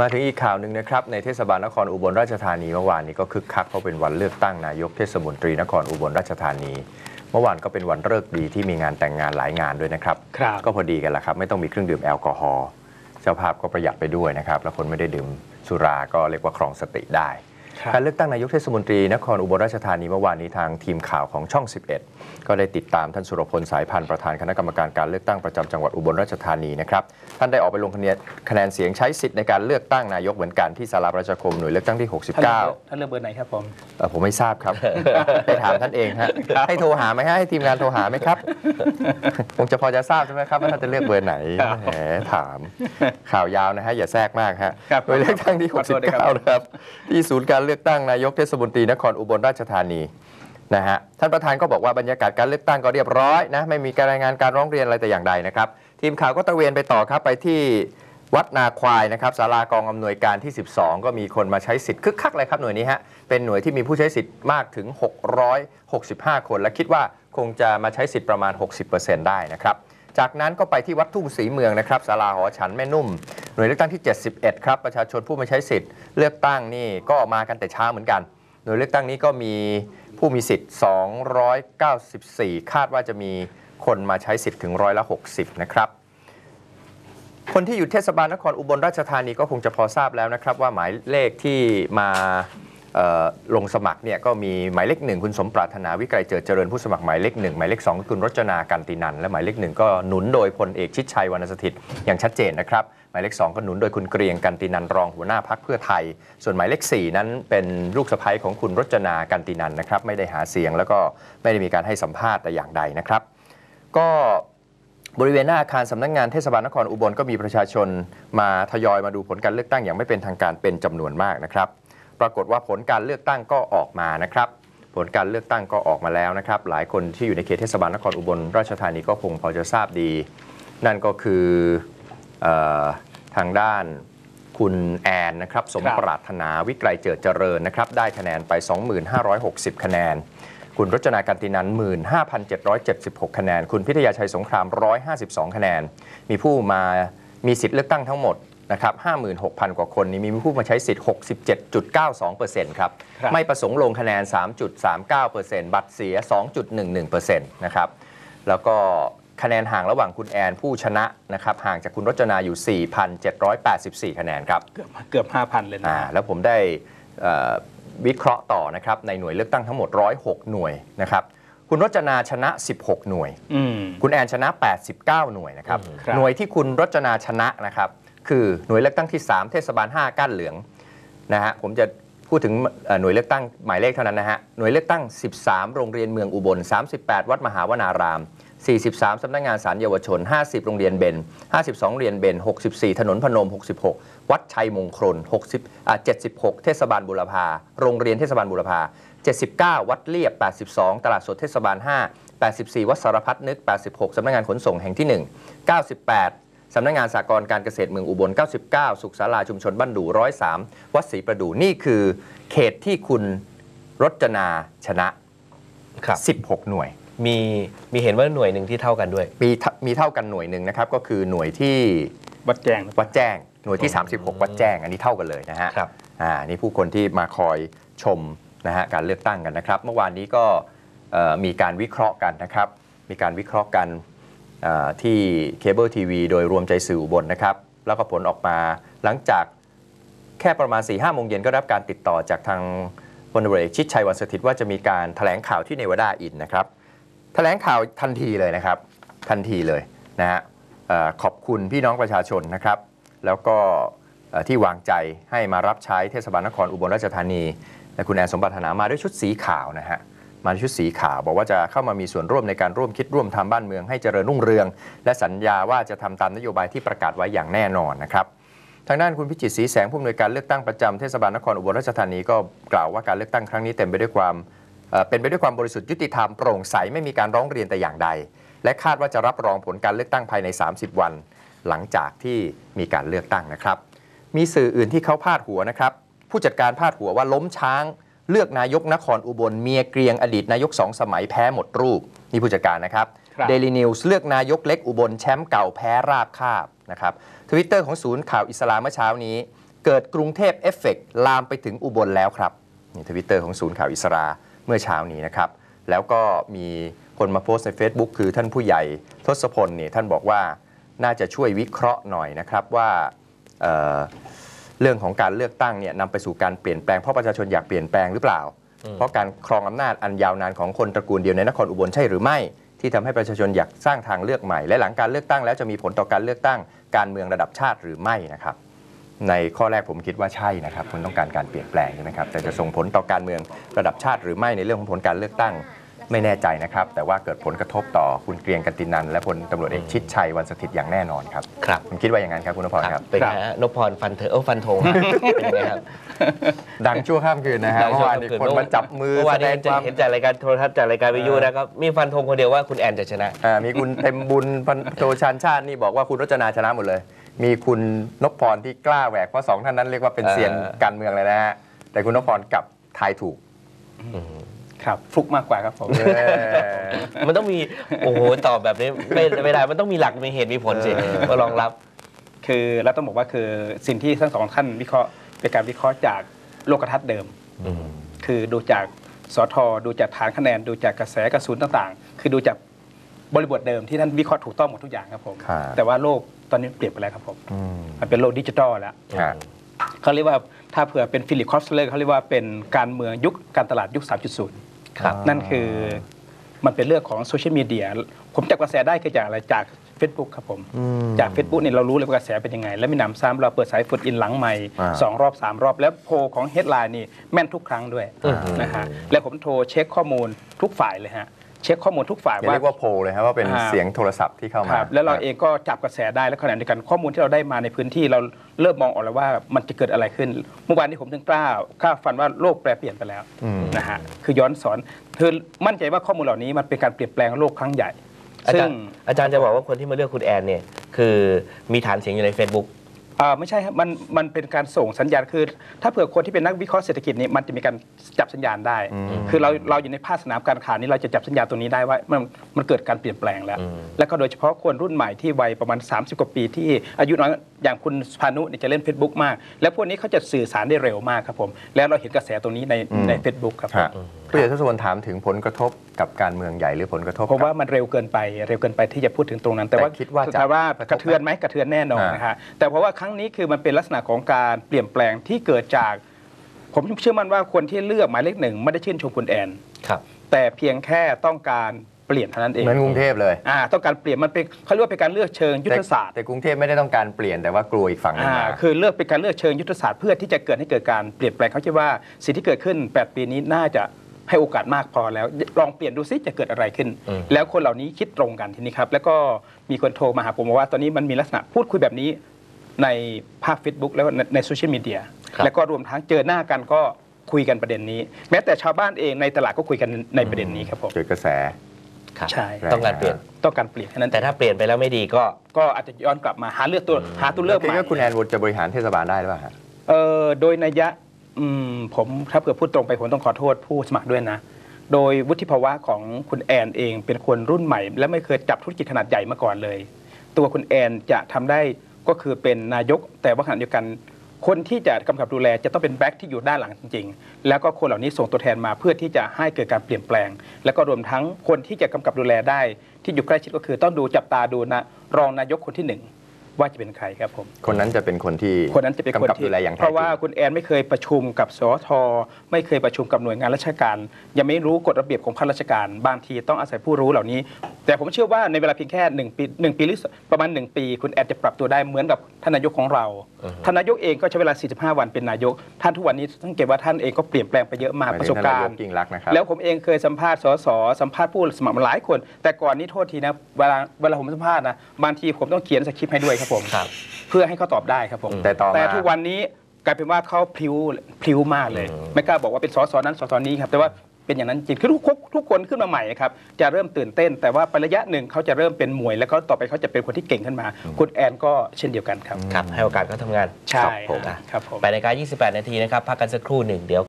มาถึงอีกข่าวหนึ่งนะครับ ในเทศบาลนครอุบลราชธานีเมื่อวานนี้ก็คึกคักเพราะเป็นวันเลือกตั้งนายกเทศมนตรีนครอุบลราชธานี เมื่อวานก็เป็นวันเลิกษ์ดีที่มีงานแต่งงานหลายงานด้วยนะครับครับ ก็พอดีกันแหละครับ ไม่ต้องมีเครื่องดื่มแอลกอฮอล์เจ้าภาพก็ประหยัดไปด้วยนะครับ แล้วคนไม่ได้ดื่มสุราก็เรียกว่าครองสติได้ครับ การเลือกตั้งนายกเทศมนตรีนครอุบลราชธานีเมื่อวานนี้ทางทีมข่าวของช่อง 11 ก็ได้ติดตามท่านสุรพลสายพันธ์ประธานคณะกรรมการการเลือกตั้งประจำจังหวัดอุบลราชธานีนะครับท่านได้ออกไปลงคะแนนคะแนนเสียงใช้สิทธิ์ในการเลือกตั้งนายกเหมือนกันที่สาราประชาคมหน่วยเลือกตั้งที่ท่านเลือกเบอร์69ท่านเลือกเบอร์ไหนครับผมเอ่อผมไม่ทราบครับไปถามท่านเองฮะครับให้โทรหาไหมฮะให้ทีมงานโทรหาไหมครับคงจะพอจะทราบใช่ไหมครับว่าท่านจะเลือกเบอร์ไหนครับแหมถามข่าวยาวนะฮะอย่าแทรกมากฮะครับโดยเลือกตั้งที่ขอโทษด้วยครับ69นะครับที่ศูนย์การเลือกตั้งนายกเทศมนตรีนครอุบลราชธานีนะฮะท่านประธานก็บอกว่าบรรยากาศการเลือกตั้งก็เรียบร้อยนะไม่มีการรายงานการร้องเรียนอะไรแต่อย่างใดนะครับ ทีมข่าวก็ตะเวนไปต่อครับไปที่วัดนาควายนะครับศาลากองอำนวยการที่ 12 ก็มีคนมาใช้สิทธิ์คึกคักเลยครับหน่วยนี้ฮะเป็นหน่วยที่มีผู้ใช้สิทธิ์มากถึง 665 คน และคิดว่าคงจะมาใช้สิทธิ์ประมาณ 60%ได้นะครับจากนั้นก็ไปที่วัดทุ่งศรีเมืองนะครับศาลาหอฉันแม่นุ่ม น่วยเลือกตั้งที่ 71 ครับ ประชาชนผู้มาใช้สิทธิ์ เลือกตั้งนี่ก็มากันแต่เช้าเหมือนกัน หน่วยเลือกตั้งนี้ก็มีผู้มีสิทธิ์ 294 คาดว่าจะมีคนมาใช้สิทธิ์ถึงร้อยละ 60 นะครับ คนที่อยู่เทศบาลนครอุบลราชธานีก็คงจะพอทราบแล้วนะครับ ว่าหมายเลขที่มาลงสมัครเนี่ยก็มีหมายเลขหนึ่งคุณสมปรารถนาวิกรเจิดเจริญผู้สมัครหมายเลขหนึ่งหมายเลขสองคือคุณรจนากันตินันและหมายเลขหนึ่งก็หนุนโดยพลเอกชิดชัยวรรณสถิตย์อย่างชัดเจนนะครับ หมายเลขสองก็หนุนโดยคุณเกรียงกันตินันรองหัวหน้าพักเพื่อไทย ส่วนหมายเลขสี่นั้นเป็นลูกสะใภ้ของคุณรจนากันตินันนะครับ ไม่ได้หาเสียงแล้วก็ไม่ได้มีการให้สัมภาษณ์แต่อย่างใดนะครับ ก็บริเวณหน้าอาคารสำนักงานเทศบาลนครอุบลก็มีประชาชนมาทยอยมาดูผลการเลือกตั้งอย่างไม่เป็นทางการเป็นจำนวนมากนะครับ ปรากฏว่าผลการเลือกตั้งก็ออกมานะครับ ผลการเลือกตั้งก็ออกมาแล้วนะครับ หลายคนที่อยู่ในเขตเทศบาลนครอุบลราชธานีก็คงพอจะทราบดี นั่นก็คือ ทางด้านคุณแอนนะครับสมครับปรารถนาวิกรเจิดเจริญนะครับได้คะแนนไป 2560 คะแนน คุณรจนากันตินัน 15,776 คะแนน คุณพิทยาชัยสงคราม 152 คะแนน มีผู้มามีสิทธิ์เลือกตั้งทั้งหมดนะครับ56,000 กว่าคนนี้มีผู้มาใช้สิทธิ์ 67.92%ครับครับไม่ประสงค์ลงคะแนน 3.39%บัตรเสีย 2.11%นะครับแล้วก็ คะแนนห่างระหว่างคุณแอนผู้ชนะนะครับห่างจากคุณรจนาอยู่ 4,784 คะแนนครับเกือบเกือบห้าพันเลยนะอ่าแล้วผมได้เอ่อวิเคราะห์ต่อนะครับในหน่วยเลือกตั้งทั้งหมด 106 หน่วยนะครับคุณรจนาชนะ 16 หน่วย อืม คุณแอนชนะ 89 หน่วยนะครับ ครับ หน่วยที่คุณรจนาชนะนะครับ คือหน่วยเลือกตั้งที่ 3 เทศบาล 5 ก้านเหลืองนะฮะ ผมจะพูดถึงเอ่อหน่วยเลือกตั้งหมายเลขเท่านั้นนะฮะ หน่วยเลือกตั้ง 13 โรงเรียนเมืองอุบล 38 วัดมหาวนาราม 43 สำนักงานสารเยาวชน 50 โรงเรียนเบน 52โรงเรียนเบน 64 ถนนพนม 66 วัดชัยมงคล60อ่า76 เทศบาลบุรพา โรงเรียนเทศบาลบุรพา 79 วัดเลียบ 82 ตลาดสดเทศบาล 5 84 วัดสารพัดนึก 86 สำนักงานขนส่งแห่งที่ 1 98สำนักงานสากลการเกษตรเมืองอุบล 99 สุขศาลาชุมชนบ้านดู 103 วัดศรีประดู นี่คือเขตที่คุณรจนาชนะครับ16 หน่วย มีมีเห็นว่าหน่วยหนึ่งที่เท่ากันด้วย มีเท่ามีเท่ากันหน่วยหนึ่งนะครับ ก็คือหน่วยที่วัดแจงวัดแจ้ง หน่วยที่ 36 วัดแจ้ง อันนี้เท่ากันเลยนะฮะครับ อ่านี่ผู้คนที่มาคอยชมนะฮะการเลือกตั้งกันนะครับ เมื่อวานนี้ก็เอ่อมีการวิเคราะห์กันนะครับ มีการวิเคราะห์กันเอ่อที่เคเบิลทีวีโดยรวมใจสื่ออุบลนะครับ แล้วก็ผลออกมาหลังจากแค่ประมาณ4ี่ห้าโมงเย็นก็ได้รับการติดต่อจากทางพลตำรวจเอกชิดชัยวันสถิตย์ว่าจะมีการแถลงข่าวที่เนวาดาอินนะครับ แถลงข่าวทันทีเลยนะครับ ทันทีเลยนะฮะขอบคุณพี่น้องประชาชนนะครับ แล้วก็ที่วางใจให้มารับใช้เทศบาลนครอุบลราชธานีและคุณแอนสมบัตินามาด้วยชุดสีขาวนะฮะมาด้วยชุดสีขาวบอกว่าจะเข้ามามีส่วนร่วมในการร่วมคิดร่วมทำบ้านเมืองให้เจริญรุ่งเรือง และสัญญาว่าจะทำตามนโยบายที่ประกาศไว้อย่างแน่นอนนะครับทางด้านคุณพิจิตรศรีแสงผู้อำนวยการเลือกตั้งประจำเทศบาลนครอุบลราชธานีก็กล่าวว่าการเลือกตั้งครั้งนี้เต็มไปด้วยความ เอ่อเป็นไปด้วยความบริสุทธิ์ยุติธรรมโปร่งใสไม่มีการร้องเรียนแต่อย่างใด และคาดว่าจะรับรองผลการเลือกตั้งภายใน 30 วัน หลังจากที่มีการเลือกตั้งนะครับ มีสื่ออื่นที่เขาพาดหัวนะครับ ผู้จัดการพาดหัวว่าล้มช้าง เลือกนายกนครอุบลเมียเกรียงอดีตนายกสองสมัยแพ้หมดรูปนี่ผู้จัดการนะครับครับเดลีนิวส์เลือกนายกเล็กอุบลแชมป์เก่าแพ้ราบคาบนะครับทวิตเตอร์ของศูนย์ข่าวอิสลามเมื่อเช้านี้ เกิดกรุงเทพเอฟเฟกต์ลามไปถึงอุบลแล้วครับนี่ทวิตเตอร์ของศูนย์ข่าวอิสราเมื่อเช้านี้นะครับ แล้วก็มีคนมาโพสต์ใน Facebook คือท่านผู้ใหญ่ทศพลเนี่ยท่านบอกว่าน่าจะช่วยวิเคราะห์หน่อยนะครับว่าเอ่อเรื่องของการเลือกตั้งเนี่ยนำไปสู่การเปลี่ยนแปลงเพราะประชาชนอยากเปลี่ยนแปลงหรือเปล่า เพราะการครองอำนาจอันยาวนานของคนตระกูลเดียวในนครอุบลใช่หรือไม่ ที่ทำให้ประชาชนอยากสร้างทางเลือกใหม่ และหลังการเลือกตั้งแล้วจะมีผลต่อการเลือกตั้งการเมืองระดับชาติหรือไม่นะครับ ในข้อแรกผมคิดว่าใช่นะครับคุณต้องการการเปลี่ยนแปลงใช่ไหมครับแต่จะส่งผลต่อการเมืองระดับชาติหรือไม่ในเรื่องของผลการเลือกตั้งไม่แน่ใจนะครับ แต่ว่าเกิดผลกระทบต่อคุณเกรียงกันตินัน และพลตำรวจเอกชิดชัยวันสถิตย์อย่างแน่นอนครับครับผมคิดว่าอย่างนั้นครับคุณนพพรครับเป็นไงฮะนพพรฟันเธอเออฟันธงฮะเป็นยังไงครับดังชั่วข้ามคืนนะฮะเมื่อวานนี้คนมาจับมือเมื่อวานแสดนี้งเห็นความเห็นจากรายการโทรทัศน์จากรายการวิทยุนะครับมีฟันธงคนเดียวว่าคุณแอนจะชนะอ่ามีคุณเต็มบุญพันโทชานชาตินี่บอกว่าคุณรจนาชนะหมดเลย มีคุณนพพรที่กล้าแหวกเพราะสองท่านนั้นเรียกว่าเป็นเซียนเออการเมืองเลยนะฮะแต่คุณนพพรกลับทายถูก ครับฟลุกมากกว่าครับผมเออมันต้องมี โอ้โหตอบแบบนี้ไม่ไม่ได้มันต้องมีหลักมีเหตุมีผลสิเออก็รองรับ คือเราต้องบอกว่าคือสิ่งที่ทั้งสองท่านวิเคราะห์เป็นการวิเคราะห์จากโลกทัศน์เดิม คือดูจากสทดูจากฐานคะแนน ดูจากกระแสกระสุนต่างๆ คือดูจาก บริบทเดิมที่ท่านวิเคราะห์ถูกต้องหมดทุกอย่างครับผม ครับแต่ว่าโลกตอนนี้เปลี่ยนไปแล้วครับผม อืมมันเป็นโลกดิจิทัลแล้ว ฮะเขาเรียกว่าถ้าเผื่อเป็นฟิลิปคอสเลอร์เขาเรียกว่าเป็นการเมืองยุคการตลาดยุค 3.0 ครับ นั่นคือมันเป็นเรื่องของโซเชียลมีเดียผมจับกระแสได้คือจากอะไรจาก Facebook ครับผม อืม จาก Facebook เนี่ยเรารู้เลยว่ากระแสเป็นยังไง และมีหนำซ้ำเราเปิดสายฟุตอินหลังใหม่อ่า สองรอบสามรอบ แล้วโพลของเฮดไลน์นี่แม่นทุกครั้งด้วยอืมนะฮะแล้วผมโทรเช็คข้อมูลทุกฝ่ายเลยฮะ เช็คข้อมูลทุกฝ่ายอย่าว่าเรียกว่าโพลเลยครับว่าเป็นอ่าเสียงโทรศัพท์ที่เข้าคมารับแล้วเราเองก็จับกระแสได้และขณะเดียวกันข้อมูลที่เราได้มาในพื้นที่เราเริ่มมองออกแล้วว่ามันจะเกิดอะไรขึ้น เมื่อวานนี้ผมถึงกล้ากล้าฟันว่าโลกแปรเปลี่ยนไปแล้วอืมนะฮะคือย้อนสอนคือมั่นใจว่าข้อมูลเหล่านี้มันเป็นการเปลี่ยนแปลงโลกครั้งใหญ่อาซึ่จางรย์อาจารย์จะบอกว่าคนที่มาเลือกคุณแอนเนี่ยคือมีฐานเสียงอยู่ใน Facebook อ่าไม่ใช่ครับมันมันเป็นการส่งสัญญาณคือ ถ้าเผื่อคนที่เป็นนักวิเคราะห์เศรษฐกิจนี่มันจะมีการจับสัญญาณได้อืมคือเราเราอยู่ในภาคสนามการค้านี้เราจะจับสัญญาณตัวนี้ได้ว่ามันมันเกิดการเปลี่ยนแปลงแล้วอืมแล้วก็โดยเฉพาะคนรุ่นใหม่ที่วัยประมาณ 30 กว่าปีที่อายุน้อย อย่างคุณพานุเนี่ยจะเล่น Facebook มาก แล้วพวกนี้เขาจะสื่อสารได้เร็วมากครับผม แล้วเราเห็นกระแสตรงนี้ในอืม ใน Facebook ครับผมฮะผู้ใหญ่ทศวรรณถามถึงผลกระทบกับการเมืองใหญ่หรือผลกระทบเพราะว่ากับมันเร็วเกินไปเร็วเกินไปที่จะพูดถึงตรงนั้น แต่ว่าแต่คิดว่าจะสุท้ยว่ากระทบไหมกระเทือนไหมกระเทือนแน่นอนอ่าน นะฮะแต่เพราะว่าครั้งนี้คือมันเป็นลักษณะของการเปลี่ยนแปลงที่เกิดจาก ผมเชื่อมั่นว่าคนที่เลือกหมายเลขหนึ่งไม่ได้ชื่นชมคุณแอน ครับ แต่เพียงแค่ต้องการเปลี่ยนเท่านั้นเองเหมือนกรุงเทพเลยอ่าต้องการเปลี่ยนมันเป็นเขาเรียกว่าเป็นการเลือกเชิงยุทธศาสตร์แต่แต่กรุงเทพไม่ได้ต้องการเปลี่ยนแต่ว่ากลัวอีกฝั่งหนึงอ่ามาคือเลือกเป็นการเลือกเชิงยุทธศาสตร์เพื่อที่จะเกิดให้เกิดการเปลี่ยนแปลงเขาคิดว่าสิ่งที่เกิดขึ้น 8 ปีนี้น่าจะให้โอกาสมากพอแล้ว ลองเปลี่ยนดูซิจะเกิดอะไรขึ้นอืมแล้วคนเหล่านี้คิดตรงกันทีนี้ครับ แล้วก็มีคนโทรมาหาผมบอกว่าตอนนี้มันมีลักษณะพูดคุยแบบนี้ในภาค Facebook แล้วก็ในโซเชียลมีเดียครับแล้วก็รวมทั้งเจอหน้ากันก็คุยกันประเด็นนี้ แม้แต่ชาวบ้านเองในตลาดก็คุยกันในประเด็นนี้ครับผมเกิดกระแส ครับใช่ ต้องการเปลี่ยน ต้องการเปลี่ยนแค่นั้นแต่ถ้าเปลี่ยนไปแล้วไม่ดีก็ ก็อาจจะย้อนกลับมาหาเลือกตัวหาตัวเลือกคิใหดม่ว่าคุณแอนวุฒิจะบริหารเทศบาลได้หรือเปล่าฮะเออโดยนัยยะอืมผมถ้าเผื่อพูดตรงไปผมต้องขอโทษผู้สมัครด้วยนะ โดยวุฒิภาวะของคุณแอนเองเป็นคนรุ่นใหม่ และไม่เคยจับธุรกิจขนาดใหญ่มาก่อนเลย ตัวคุณแอนจะทำได้ก็คือเป็นนายกแต่ว่าขณะเดียวกัน คนที่จะกำกับดูแลจะต้องเป็นแบ็คที่อยู่ด้านหลังจริง ๆ แล้วก็คนเหล่านี้ส่งตัวแทนมาเพื่อที่จะให้เกิดการเปลี่ยนแปลง แล้วก็รวมทั้งคนที่จะกำกับดูแลได้ ที่อยู่ใกล้ชิดก็คือต้องดูจับตาดูนะรองนายกคนที่หนึ่ง ว่าจะเป็นใครครับผมคนนั้นจะเป็นคนที่คนนั้นจะเป็นคนกำกับที่ดูแลอย่างเพแท้จราะว่าริงคุณแอนไม่เคยประชุมกับสทไม่เคยประชุมกับหน่วยงานราชการ ยังไม่รู้กฎระเบียบของภาคราชการ บางทีต้องอาศัยผู้รู้เหล่านี้ แต่ผมเชื่อว่าในเวลาเพียงแค่1ปีหนึ่งปีหรือประมาณ 1 ปี คุณแอนจะปรับตัวได้เหมือนกับท่านนายกของเราท่านนายกเองก็ใช้เวลา 45 วันเป็นนายก ท่านทุกวันนี้สังเกตว่าท่านเองก็เปลี่ยนแปลงไปเยอะมากหมยประถึสงบท่นการนยณ์ยิ่งรักษณ์นะครับแล้วผมเองเคยสัมภาษณ์สสสัมภาษณ์ผู้สมัครมาหลายคน แต่ก่อนนี้โทษทีนะเวลาเวลาผมสัมภาษณ์นะบางทีผมต้องเขียนสคริปต์ให้ด้วยครับผมครับ เพื่อให้เขาตอบได้ครับผมแต่ต่อมาแต่ทุกวันนี้กลายเป็นว่าเขาพลิ้วพลิ้วมากเลยอืมไม่กล้าบอกว่าเป็นสสนั้นสสนี้ครับแต่ว่าเป็นอย่างนั้นจริงคือทุกทุกคนขึ้นมาใหม่ครับจะเริ่มตื่นเต้น แต่ว่าไประยะหนึ่งเขาจะเริ่มเป็นมวย แล้วก็ต่อไปเขาจะเป็นคนที่เก่งขึ้นมา คุณแอนก็เช่นเดียวกันครับ ครับ ให้โอกาสเขาทำงานใช่ครับผม ครับผม ไปในการ 28 นาทีนะครับ พักกันสักครู่หนึ่งเดี๋ยว